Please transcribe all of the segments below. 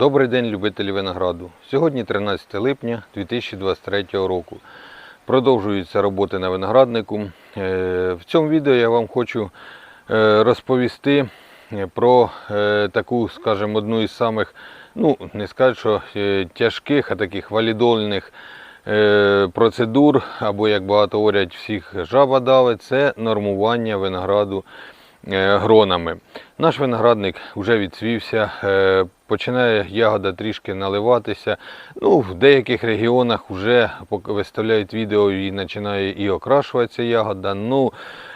Добрий день, любителі винограду. Сьогодні 13 липня 2023 року. Продовжуються роботи на винограднику. Е, В цьому відео я вам хочу е, розповісти е, про таку, скажімо, одну із самих, ну, не скажу, що тяжких, а таких валідольних процедур, або, як багато говорять, всіх жаба давить, це нормування винограду гронами. Наш виноградник вже відцвівся, е, починає ягода трішки наливатися. Ну, в деяких регіонах вже виставляють відео і починає і окрашуватися ягода. Ну,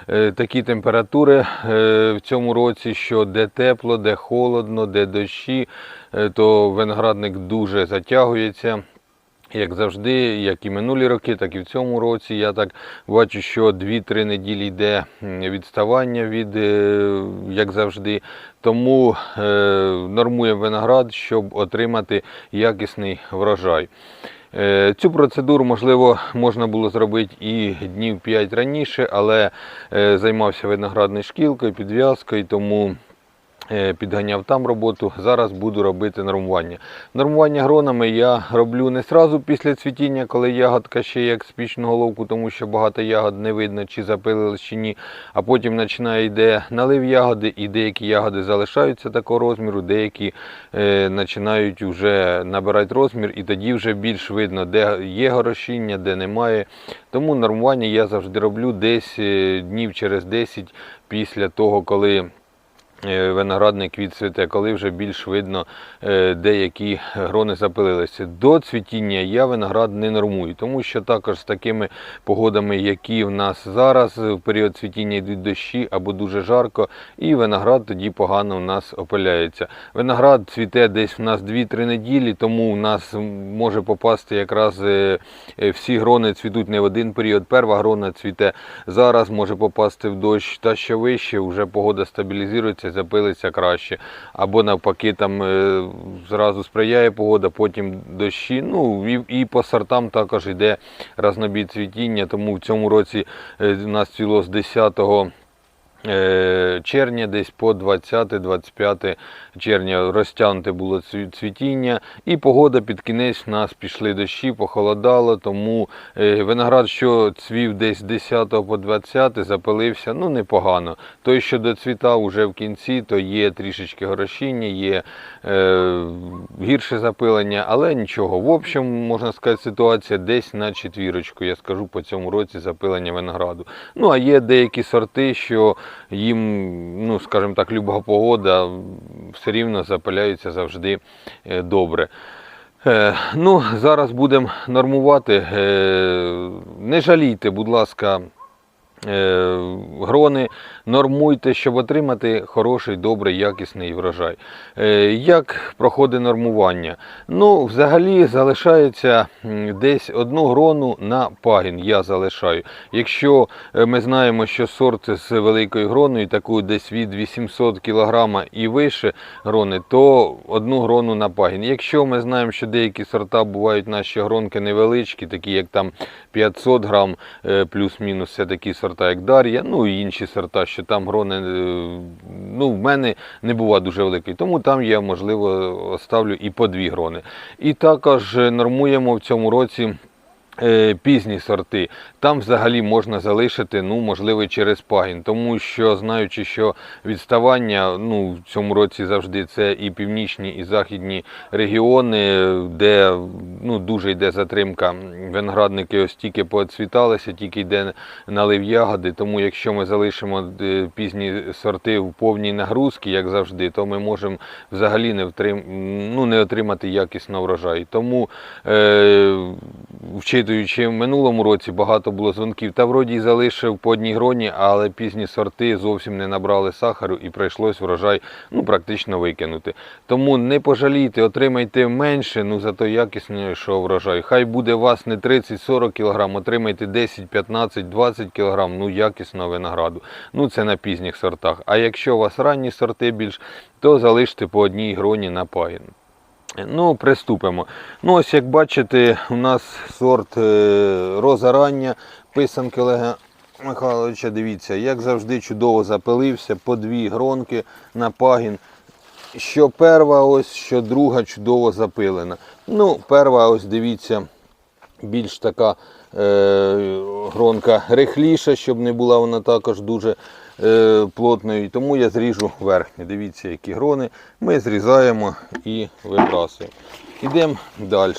е, такі температури е, в цьому році, що де тепло, де холодно, де дощі, е, то виноградник дуже затягується. Як завжди, як і минулі роки, так і в цьому році. Я так бачу, що 2-3 неділі йде відставання від, е, як завжди. Тому е, нормуємо виноград, щоб отримати якісний врожай. Е, Цю процедуру, можливо, можна було зробити і днів 5 раніше, але займався виноградною шкілкою, підв'язкою, тому підганяв там роботу. Зараз буду робити нормування. Нормування гронами я роблю не сразу після цвітіння, коли ягодка ще як з пічного ловку, тому що багато ягод не видно, чи запилили, чи ні. А потім починає йде налив ягоди, і деякі ягоди залишаються такого розміру, деякі е, починають вже набирати розмір, і тоді вже більш видно, де є горошіння, де немає. Тому нормування я завжди роблю десь е, днів через 10 після того, коли е, виноградник відцвіте, коли вже більш видно, е, деякі грони запилилися. До цвітіння я виноград не нормую, тому що також з такими погодами, які в нас зараз, в період цвітіння йдуть дощі або дуже жарко, і виноград тоді погано в нас опиляється. Виноград цвіте десь в нас 2-3 неділі, тому в нас може попасти якраз е, е, всі грони цвітуть не в один період. Перша грона цвіте зараз, може попасти в дощ та що вище, вже погода стабілізується, запилиться краще. Або навпаки, там е, зразу сприяє погода, потім дощі. Ну і, і по сортам також йде разнобій цвітіння, тому в цьому році е, у нас цвіло з 10 е, червня, десь по 20-25 червня розтягнуте було цвітіння, і погода під кінець нас пішли дощі, похолодало, тому е, виноград, що цвів десь 10 по 20, запилився, ну непогано. Той, що доцвітав уже в кінці, то є трішечки горошіння, є е, гірше запилення, але нічого. В общем, можна сказати, ситуація десь на четвірочку, я скажу по цьому році запилення винограду. Ну, а є деякі сорти, що їм, ну, скажімо так, люба погода все рівно запиляються завжди е, добре. Е, Ну, зараз будемо нормувати. Е, Не жалійте, будь ласка, грони, нормуйте, щоб отримати хороший, добрий, якісний врожай. Е, Як проходить нормування? Ну, взагалі залишається десь одну грону на пагін. Я залишаю. Якщо е, ми знаємо, що сорт з великою гроною, таку десь від 800 кг і вище грони, то одну грону на пагін. Якщо ми знаємо, що деякі сорта бувають наші гронки невеличкі, такі як там 500 грам, е, плюс-мінус, це такі сорта, як Дар'я, ну і інші сорта, що там грони, е, ну, в мене не бува дуже великий, тому там я, можливо, оставлю і по дві грони. І також нормуємо в цьому році. Е, Пізні сорти, там взагалі можна залишити, ну можливо, через пагін, тому що знаючи, що відставання ну, в цьому році завжди це і північні, і західні регіони, де ну, дуже йде затримка. Виноградники ось тільки поцвіталися, тільки йде налив ягоди. Тому якщо ми залишимо е, пізні сорти в повній нагрузці, як завжди, то ми можемо взагалі не втрим... ну, не отримати якісного врожаю. Тому е... вчитуючи в минулому році, багато було дзвонків. Та вроді й залишив по одній гроні, але пізні сорти зовсім не набрали сахару і прийшлось врожай ну, практично викинути. Тому не пожалійте, отримайте менше, ну зато якіснішого врожаю. Хай буде вас не 30-40 кг, отримайте 10, 15, 20 кг, ну якісного винограду. Ну це на пізніх сортах. А якщо у вас ранні сорти більш, то залиште по одній гроні на пагін. Ну, приступимо. Ну, ось як бачите, у нас сорт е, роза рання, писанки Олега Михайловича, дивіться, як завжди чудово запилився, по дві гронки на пагін. що перва, ось, що друга чудово запилена. Ну, перва, ось дивіться, більш така е, гронка рихліша, щоб не була вона також дуже плотною. Тому я зріжу верхню. Дивіться, які грони. Ми зрізаємо і вибрасуємо. Ідемо далі.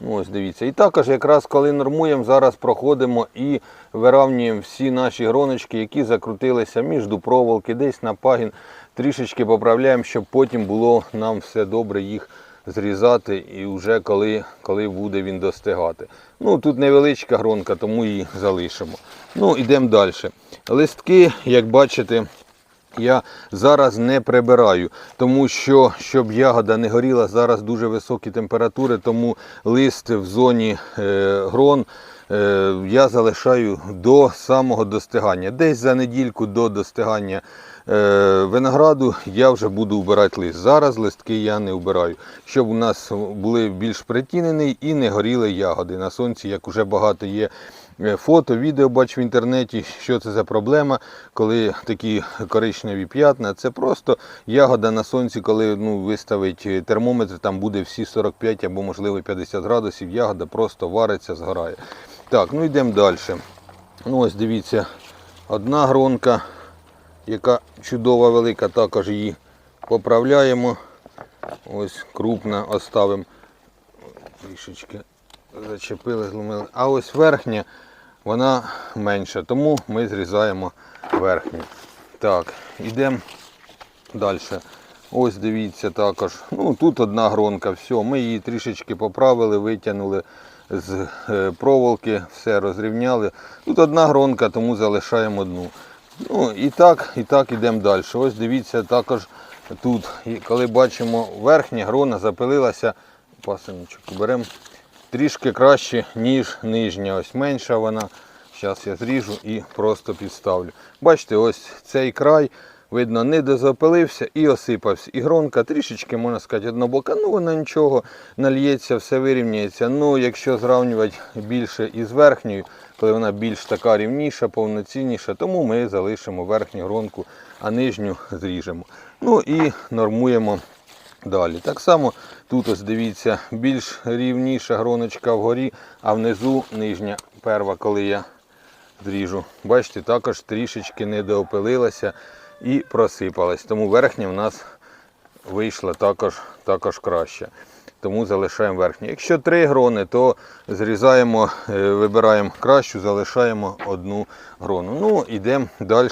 Ну, Ось дивіться. І також якраз коли нормуємо, зараз проходимо і виравнюємо всі наші гроночки, які закрутилися між проволоки, десь на пагін. Трішечки поправляємо, щоб потім було нам все добре їх зрізати і вже коли, коли буде він достигати. Ну тут невеличка гронка, тому її залишимо. Ну, йдемо далі. Листки, як бачите, я зараз не прибираю, тому що щоб ягода не горіла, зараз дуже високі температури, тому лист в зоні е, грон е, я залишаю до самого достигання. Десь за недільку до достигання винограду я вже буду вбирати лист. Зараз листки я не вбираю, щоб у нас були більш притінені і не горіли ягоди на сонці, як вже багато є. Е, Фото, відео бачу в інтернеті, що це за проблема, коли такі коричневі п'ятна. Це просто ягода на сонці, коли ну, виставить термометр, там буде всі 45 або можливо 50 градусів, ягода просто вариться, згорає. Так, ну йдемо далі. Ну ось дивіться, одна гронка, яка чудова велика, також її поправляємо. Ось крупна оставимо. Трішечки зачепили, зломили. А ось верхня, вона менша, тому ми зрізаємо верхню. Так, йдемо далі. Ось дивіться також. Ну, тут одна гронка, все, ми її трішечки поправили, витягнули з е, проволоки, все розрівняли. Тут одна гронка, тому залишаємо одну. Ну і так, і так йдемо далі. Ось дивіться, також тут, коли бачимо, верхня грона запилилася, пасиночок беремо трішки краще, ніж нижня. Ось менша вона. Зараз я зріжу і просто підставлю. Бачите, ось цей край, видно, не дозапилився і осипався. І гронка трішечки, можна сказати, однобока. Ну, вона нічого, нальється, все вирівняється. Ну, якщо зрівнювати більше із верхньою, коли вона більш така рівніша, повноцінніша, тому ми залишимо верхню гронку, а нижню зріжемо. Ну і нормуємо далі. Так само тут ось дивіться, більш рівніша гроночка вгорі, а внизу нижня перва, коли я зріжу. Бачите, також трішечки недоопилилася і просипалась. Тому верхня в нас вийшла також, також краще. Тому залишаємо верхню. Якщо три грони, то зрізаємо, е, вибираємо кращу, залишаємо одну грону. Ну, йдемо далі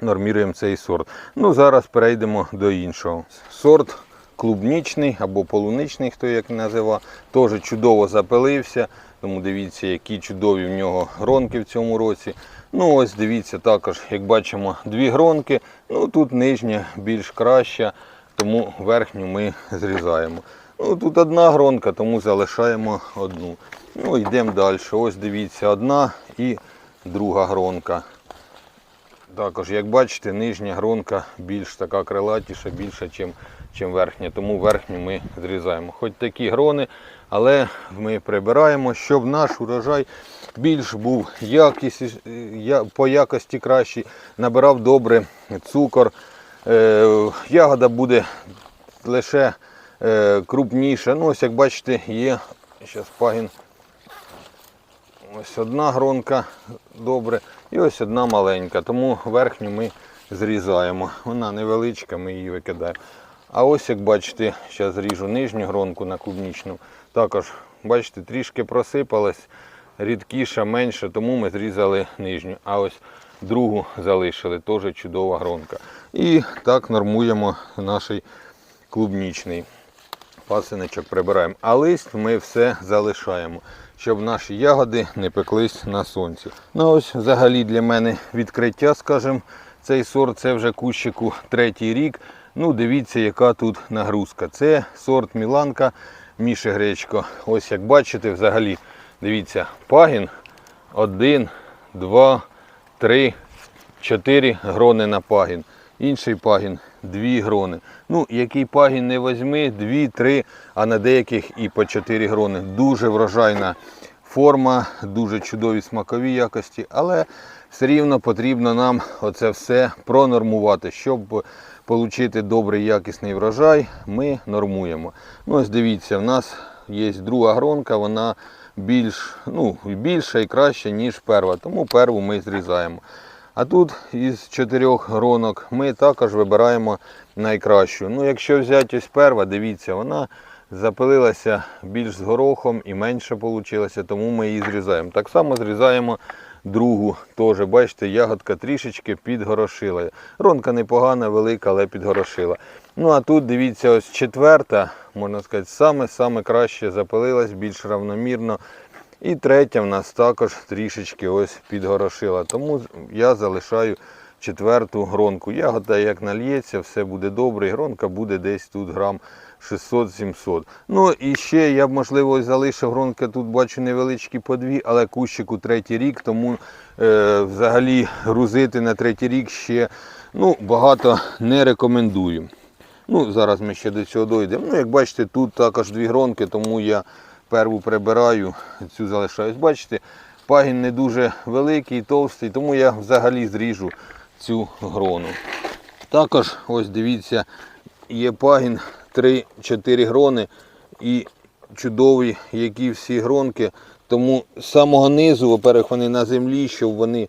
норміруємо цей сорт. Ну, зараз перейдемо до іншого. Сорт клубнічний або полуничний, хто як називав, теж чудово запилився. Тому дивіться, які чудові в нього гронки в цьому році. Ну ось дивіться також, як бачимо, дві гронки. Ну тут нижня більш краща, тому верхню ми зрізаємо. Ну Тут одна гронка, тому залишаємо одну. Ну йдемо далі. Ось дивіться, одна і друга гронка. Також, як бачите, нижня гронка більш така крилатіша, більша, ніж чим верхня. Тому верхню ми зрізаємо. Хоч такі грони, але ми прибираємо, щоб наш урожай більш був якість, по якості кращий, набирав добре цукор. Е, Ягода буде лише е, крупніша. Ну, ось як бачите, є зараз пагін. Ось одна гронка добре і ось одна маленька. Тому верхню ми зрізаємо. Вона невеличка, ми її викидаємо. А ось як бачите, зараз ріжу нижню гронку на клубнічну. Також, бачите, трішки просипалась, рідкіша, менша, тому ми зрізали нижню. А ось другу залишили, теж чудова гронка. І так нормуємо наш клубнічний пасиночок прибираємо. А лист ми все залишаємо, щоб наші ягоди не пеклись на сонці. Ну ось взагалі для мене відкриття, скажімо, цей сорт це вже кущику третій рік. Ну, дивіться, яка тут нагрузка. Це сорт Міланка Міші Гречко. Ось як бачите, взагалі, дивіться, пагін один, два, три, чотири грони на пагін. Інший пагін дві грони. Ну, який пагін не возьми, дві, три, а на деяких і по чотири грони. Дуже врожайна форма, дуже чудові смакові якості. Але все рівно потрібно нам оце все пронормувати, щоб отримати добрий якісний врожай, ми нормуємо. Ну, ось дивіться, в нас є друга гронка, вона більш, ну, більша і краща, ніж перша, тому перву ми зрізаємо. А тут із чотирьох гронок ми також вибираємо найкращу. Ну, якщо взяти ось перва, дивіться, вона запилилася більш з горохом і менше вийшло, тому ми її зрізаємо. Так само зрізаємо другу. Теж, бачите, ягодка трішечки підгорошила. Ронка непогана, велика, але підгорошила. Ну а тут дивіться, ось четверта, можна сказати, саме-саме краще запилилась, більш равномірно. І третя в нас також трішечки ось підгорошила. Тому я залишаю четверту гронку. Ягода як нальється, все буде добре. і Гронка буде десь тут грам 600-700. Ну і ще я б можливо залишив гронки, тут бачу невеличкі по дві, але кущику третій рік, тому е, взагалі грузити на третій рік ще ну, багато не рекомендую. Ну, Зараз ми ще до цього дійдемо. Ну, як бачите, тут також дві гронки, тому я перву прибираю, цю залишаю. Ось Бачите, пагін не дуже великий, товстий, тому я взагалі зріжу цю грону. Також, ось дивіться, є пагін 3-4 грони і чудові, які всі гронки. Тому з самого низу, во-первых, вони на землі, щоб вони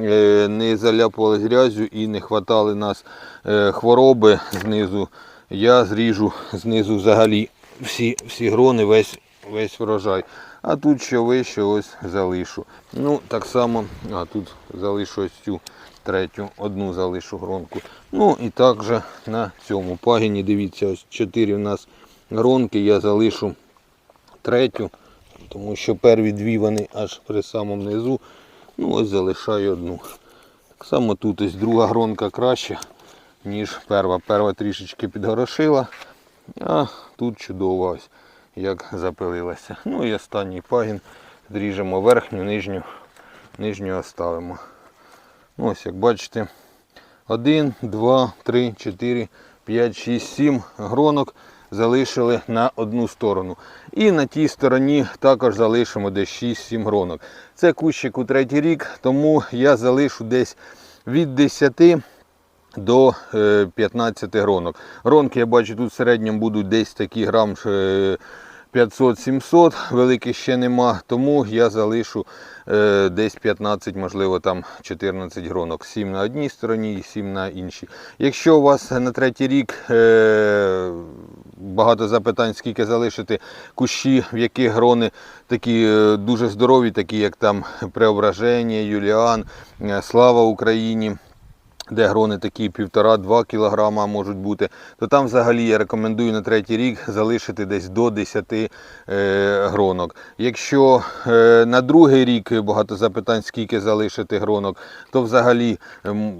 е, не заляпували грязю і не хватали нас е, хвороби знизу. Я зріжу знизу взагалі всі, всі грони, весь, весь врожай. А тут що вище, ось залишу. Ну, так само, а тут залишу ось цю третю, одну залишу гронку. Ну і також на цьому пагіні, дивіться, ось чотири у нас гронки, я залишу третю, тому що перві дві вони аж при самому низу. Ну ось залишаю одну. Так само тут ось друга гронка краща, ніж перша. Перша трішечки підгорошила, а тут чудово ось як запилилася. Ну і останній пагін. Зріжемо верхню, нижню, нижню оставимо. Ось як бачите, 1, 2, 3, 4, 5, 6, 7 гронок залишили на одну сторону. І на тій стороні також залишимо десь 6-7 гронок. Це кущик у третій рік, тому я залишу десь від 10 до е, 15 гронок. Гронки, я бачу, тут в середньому будуть десь такі грам е, 500-700, великих ще нема, тому я залишу е, десь 15, можливо там 14 гронок. 7 на одній стороні і 7 на іншій. Якщо у вас на третій рік е, багато запитань, скільки залишити кущі, в яких грони такі е, дуже здорові, такі як там Преображення, Юліан, е, Слава Україні де грони такі 1,5-2 кг можуть бути, то там взагалі я рекомендую на третій рік залишити десь до 10 е, гронок. Якщо е, на другий рік багато запитань, скільки залишити гронок, то взагалі ем,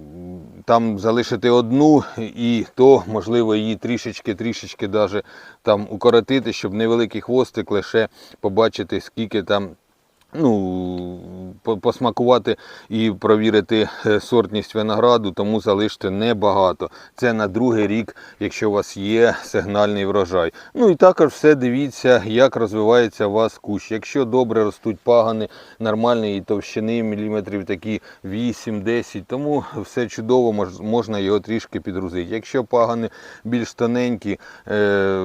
там залишити одну і то можливо її трішечки-трішечки даже там укоротити, щоб невеликий хвостик лише побачити, скільки там ну, посмакувати і провірити е, сортність винограду, тому залиште небагато. Це на другий рік, якщо у вас є сигнальний врожай. Ну і також все дивіться, як розвивається у вас кущ. Якщо добре ростуть пагани нормальної товщини, міліметрів такі 8-10, тому все чудово, можна його трішки підгрузити. Якщо пагани більш тоненькі, е,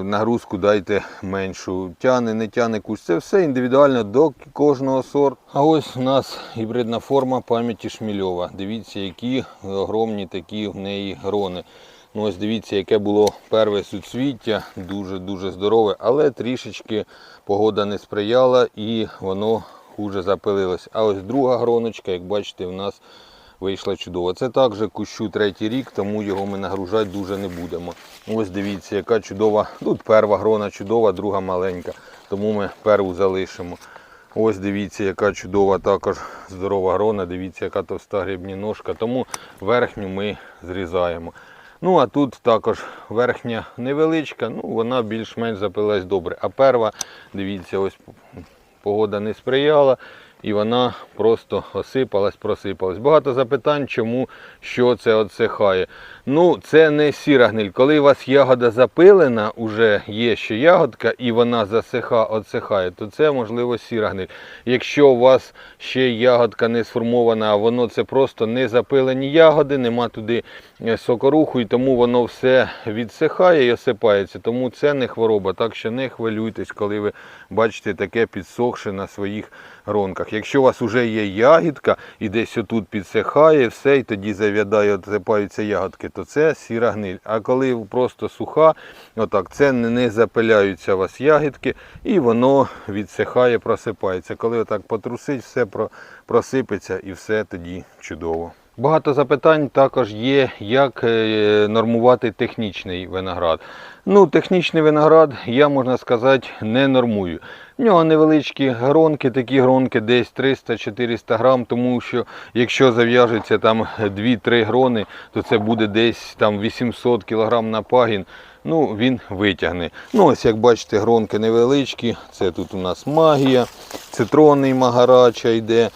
нагрузку дайте меншу. Тяне, не тяне кущ. Це все індивідуально до кожного сорту. А ось у нас гібридна форма пам'яті Шмільова. Дивіться, які огромні такі в неї грони. Ну ось дивіться, яке було перше суцвіття, дуже-дуже здорове, але трішечки погода не сприяла і воно хуже запилилось. А ось друга гроночка, як бачите, в нас вийшла чудово. Це також кущу третій рік, тому його ми нагружати дуже не будемо. Ось дивіться, яка чудова. Тут перша грона чудова, друга маленька, тому ми перву залишимо. Ось дивіться, яка чудова також здорова грона. Дивіться, яка товста грібні ножка. Тому верхню ми зрізаємо. Ну а тут також верхня невеличка, ну вона більш-менш запилась добре. А перва, дивіться, ось погода не сприяла. І вона просто осипалась, просипалась. Багато запитань, чому що це отсихає. Ну, це не сіра гниль. Коли у вас ягода запилена, уже є ще ягодка, і вона засиха, отсихає, то це можливо сіра гниль. Якщо у вас ще ягодка не сформована, а воно це просто не запилені ягоди, нема туди е, сокоруху, і тому воно все відсихає і осипається. Тому це не хвороба. Так що не хвилюйтесь, коли ви бачите таке підсохше на своїх гронках. Якщо у вас вже є ягідка і десь отут підсихає, все, і тоді зав'ядає, отсипаються ягодки, то це сіра гниль. А коли просто суха, отак, це не запиляються у вас ягідки, і воно відсихає, просипається. Коли отак потрусить, все просипеться і все тоді чудово. Багато запитань також є, як е, нормувати технічний виноград. Ну, технічний виноград я, можна сказати, не нормую. В нього невеличкі гронки, такі гронки десь 300-400 грам, тому що якщо зав'яжеться там 2-3 грони, то це буде десь там 800 кг на пагін. Ну, він витягне. Ну, ось як бачите, гронки невеличкі. Це тут у нас магія, цитронний магарача йде.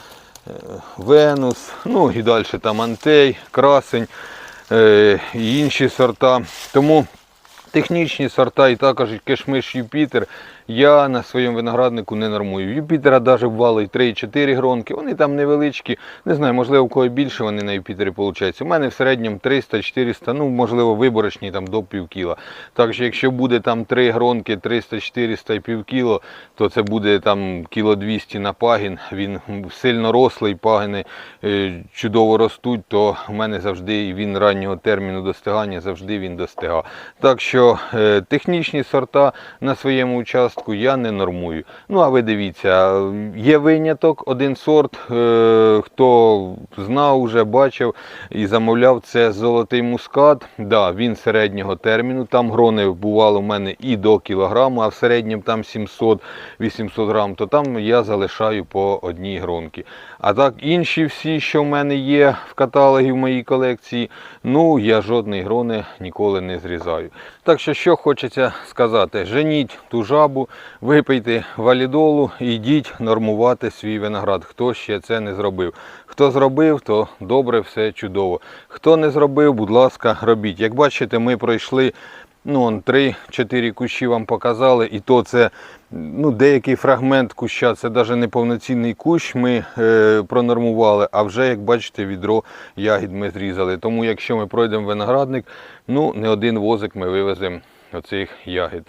Е, Венус, ну і далі там Антей, Красень е, і інші сорта. Тому технічні сорта і також кишмиш Юпітер я на своєму винограднику не нормую. Юпітера навіть бувало 3-4 гронки, вони там невеличкі. Не знаю, можливо, у кого більше вони на Юпітері виходять. У мене в середньому 300-400, ну можливо, виборочні там до пів кіла. Так що якщо буде там 3 гронки 300-400 і пів кіло, то це буде там кіло 200 на пагін. Він сильно рослий, пагини е, чудово ростуть, то в мене завжди він раннього терміну достигання, завжди він достигав. Так що е, технічні сорта на своєму участку я не нормую. Ну а ви дивіться, є виняток, один сорт, е, хто знав, вже бачив і замовляв, це золотий мускат. Да, він середнього терміну. Там грони бувало в мене і до кілограму, а в середньому там 700-800 грам, то там я залишаю по одній гронці. А так інші всі, що в мене є в каталогі в моїй колекції, ну я жодної грони ніколи не зрізаю. Так що, що хочеться сказати, женіть ту жабу, випийте валідолу і йдіть нормувати свій виноград. Хто ще це не зробив. Хто зробив, то добре, все чудово. Хто не зробив, будь ласка, робіть. Як бачите, ми пройшли ну, он 3-4 кущі вам показали, і то це ну, деякий фрагмент куща, це навіть не повноцінний кущ ми е, пронормували, а вже, як бачите, відро ягід ми зрізали. Тому якщо ми пройдемо виноградник, ну, не один возик ми вивеземо оцих ягід.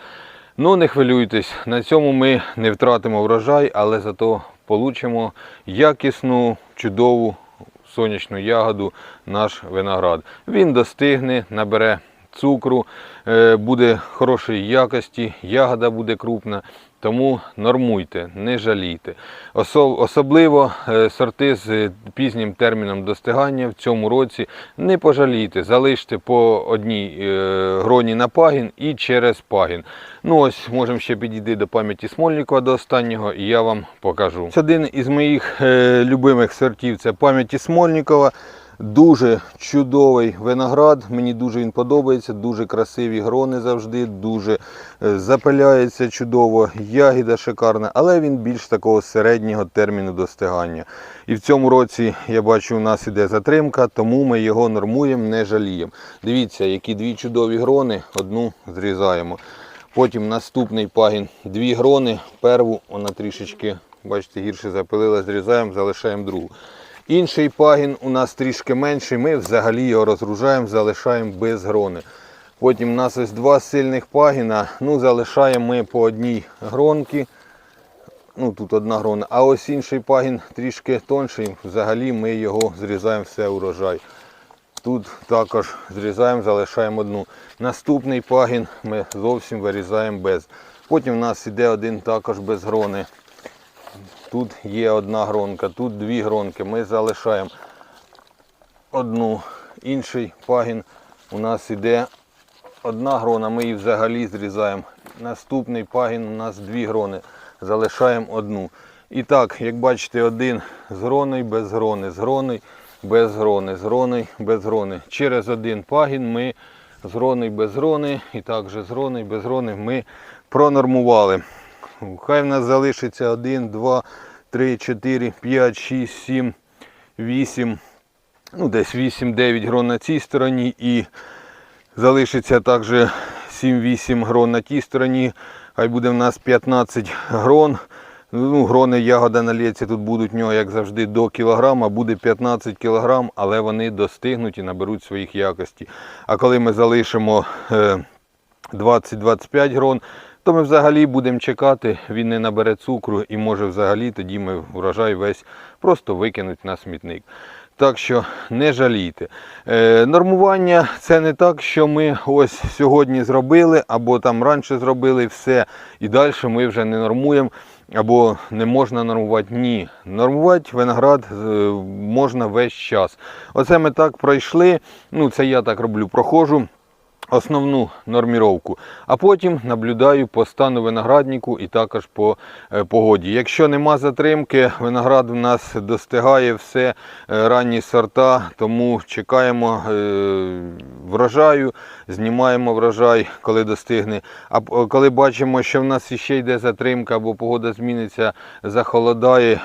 Ну, не хвилюйтесь, на цьому ми не втратимо врожай, але зато получимо якісну, чудову сонячну ягоду наш виноград. Він достигне, набере цукру, е, буде хорошої якості, ягода буде крупна. Тому нормуйте, не жалійте. Особливо е, сорти з пізнім терміном достигання в цьому році не пожалійте, залиште по одній е, гроні на пагін і через пагін. Ну ось можемо ще підійти до пам'яті Смольникова до останнього, і я вам покажу. Один із моїх любимих сортів це пам'яті Смольникова. Дуже чудовий виноград, мені дуже він подобається, дуже красиві грони завжди, дуже е, запиляється чудово, ягіда шикарна, але він більш такого середнього терміну достигання. І в цьому році я бачу, у нас іде затримка, тому ми його нормуємо, не жаліємо. Дивіться, які дві чудові грони, одну зрізаємо. Потім наступний пагін, дві грони, перву вона трішечки, бачите, гірше запилила, зрізаємо, залишаємо другу. Інший пагін у нас трішки менший, ми взагалі його розгружаємо, залишаємо без грони. Потім у нас ось два сильних пагіна, ну залишаємо ми по одній гронці. Ну тут одна грона, а ось інший пагін трішки тонший, взагалі ми його зрізаємо все урожай. Тут також зрізаємо, залишаємо одну. Наступний пагін ми зовсім вирізаємо без. Потім у нас іде один також без грони. Тут є одна гронка, тут дві гронки. Ми залишаємо одну. Інший пагін у нас іде одна грона, ми її взагалі зрізаємо. Наступний пагін у нас дві грони. Залишаємо одну. І так, як бачите, один з без грони, з гроною, без грони, з гроною, без грони. Через один пагін ми з гроною, без грони, і також з гроною, без грони ми пронормували. Хай в нас залишиться один, два, 3, 4, 5, 6, 7, 8, ну десь 8-9 грон на цій стороні і залишиться також 7-8 грон на тій стороні. Хай буде в нас 15 грон. Ну, грони ягода на лєці тут будуть в нього, як завжди, до кілограма, буде 15 кілограм, але вони достигнуть і наберуть своїх якостей. А коли ми залишимо е, 20-25 грон, то ми взагалі будемо чекати, він не набере цукру і може взагалі тоді ми врожай весь просто викинуть на смітник. Так що не жалійте. Е, нормування це не так, що ми ось сьогодні зробили, або там раніше зробили все, і далі ми вже не нормуємо, або не можна нормувати. Ні. Нормувати виноград е, можна весь час. Оце ми так пройшли. Ну, це я так роблю, проходжу основну норміровку, а потім наблюдаю по стану винограднику і також по е, погоді. Якщо нема затримки, виноград у нас достигає все е, ранні сорта, тому чекаємо е, врожаю, знімаємо врожай, коли достигне. А коли бачимо, що в нас ще йде затримка або погода зміниться, захолодає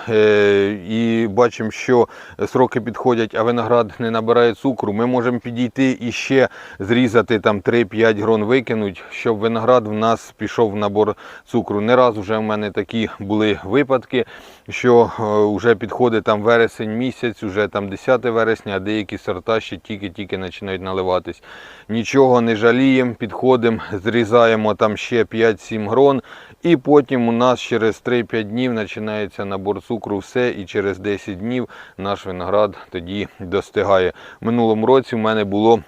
і бачимо, що сроки підходять, а виноград не набирає цукру, ми можемо підійти і ще зрізати там 3-5 грон викинуть, щоб виноград в нас пішов в набор цукру. Не раз вже в мене такі були випадки, що е, вже підходить там вересень місяць, вже там 10 вересня, а деякі сорта ще тільки-тільки починають наливатись. Нічого не жаліємо, підходимо, зрізаємо там ще 5-7 грон, і потім у нас через 3-5 днів починається набор цукру, все, і через 10 днів наш виноград тоді достигає. В минулому році в мене було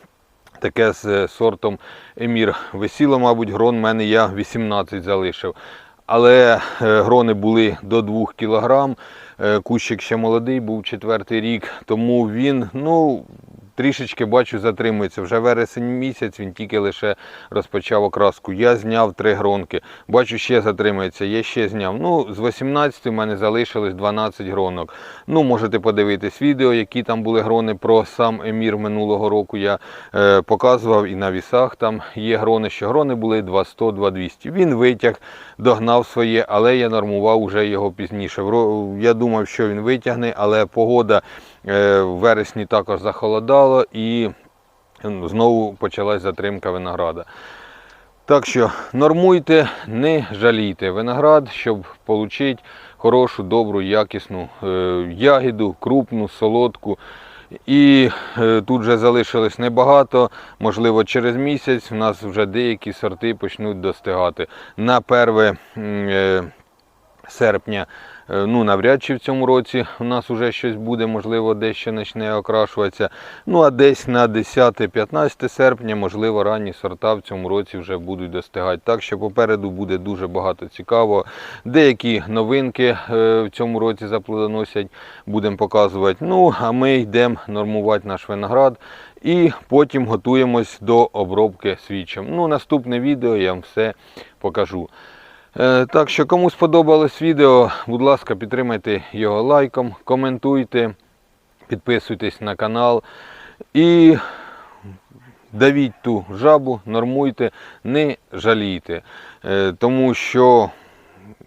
таке з е, сортом Емір. Висіло, мабуть, грон в мене я 18 залишив. Але е, грони були до 2 кг. Кущик ще молодий, був четвертий рік, тому він, ну. Трішечки бачу, затримується. Вже вересень місяць, він тільки лише розпочав окраску. Я зняв три гронки. Бачу, ще затримується, я ще зняв. Ну, з 18 в мене залишилось 12 гронок. Ну, можете подивитись відео, які там були грони про сам емір минулого року. Я е, показував і на вісах там є грони, що грони були 200-2200. Він витяг, догнав своє, але я нормував уже його пізніше. Я думав, що він витягне, але погода е, в вересні також захолодало і знову почалась затримка винограда. Так що нормуйте, не жалійте виноград, щоб отримати хорошу, добру, якісну е, ягіду, крупну, солодку. І е, тут вже залишилось небагато. Можливо, через місяць у нас вже деякі сорти почнуть достигати. На 1 е, серпня, ну навряд чи в цьому році у нас вже щось буде, можливо, дещо почне окрашуватися. Ну а десь на 10-15 серпня, можливо, ранні сорта в цьому році вже будуть достигати. Так що попереду буде дуже багато цікавого. Деякі новинки е, в цьому році заплодоносять, будемо показувати. Ну, а ми йдемо нормувати наш виноград. І потім готуємось до обробки свічем. Ну, наступне відео я вам все покажу. Е, Так що, кому сподобалось відео, будь ласка, підтримайте його лайком, коментуйте, підписуйтесь на канал і давіть ту жабу, нормуйте, не жалійте. Е, Тому що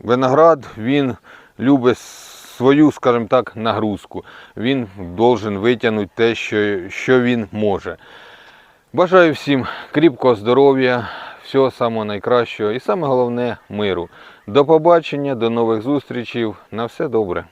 виноград він любить свою, скажімо так, нагрузку. Він должен витягнути те, що, що він може. Бажаю всім кріпкого здоров'я, всього самого найкращого і саме головне миру. До побачення, до нових зустрічей. На все добре.